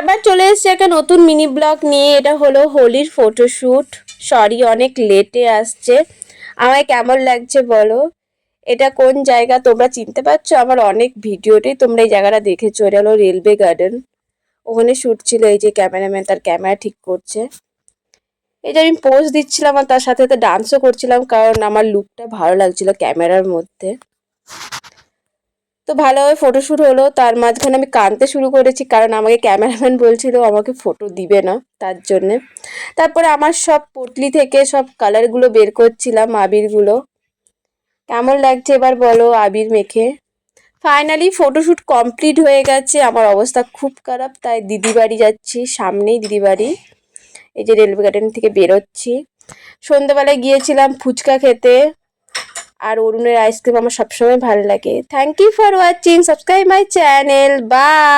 আবার চলে এসেছে একটা নতুন মিনি ব্লগ নিয়ে। এটা হলো হোলির ফটোশ্যুট সরি অনেক লেটে আসছে। আমায় কেমন লাগছে বলো? এটা কোন জায়গা তোমরা চিনতে পারছ? আমার অনেক ভিডিওতেই তোমরা এই জায়গাটা দেখেছ। এটা হলো রেলওয়ে গার্ডেন ওখানে শ্যুট ছিল এই যে ক্যামেরাম্যান তার ক্যামেরা ঠিক করছে। এই যে আমি পোজ দিচ্ছিলাম আর তার সাথে সাথে ডান্সও করছিলাম কারণ আমার লুকটা ভালো লাগছিল ক্যামেরার মধ্যে। তো ভালোভাবে ফটোশ্যুট হলো। তার মাঝখানে আমি কাঁদতে শুরু করেছি, কারণ আমাকে ক্যামেরাম্যান বলছিল আমাকে ফটো দিবে না। তার জন্যে। তারপরে আমার সব পটলি থেকে সব কালারগুলো বের করছিলাম আবিরগুলো কেমন লাগছে এবার বলো আবির মেখে? ফাইনালি ফটোশ্যুট কমপ্লিট হয়ে গেছে। আমার অবস্থা খুব খারাপ, তাই দিদি বাড়ি যাচ্ছি, সামনেই দিদি বাড়ি। এই যে রেলওয়ে গার্ডেন থেকে বেরোচ্ছি। সন্ধ্যাবেলায় গিয়েছিলাম ফুচকা খেতে। আর অরুণের আইসক্রিম আমার সবসময় ভালো লাগে। Thank you for watching subscribe my channel bye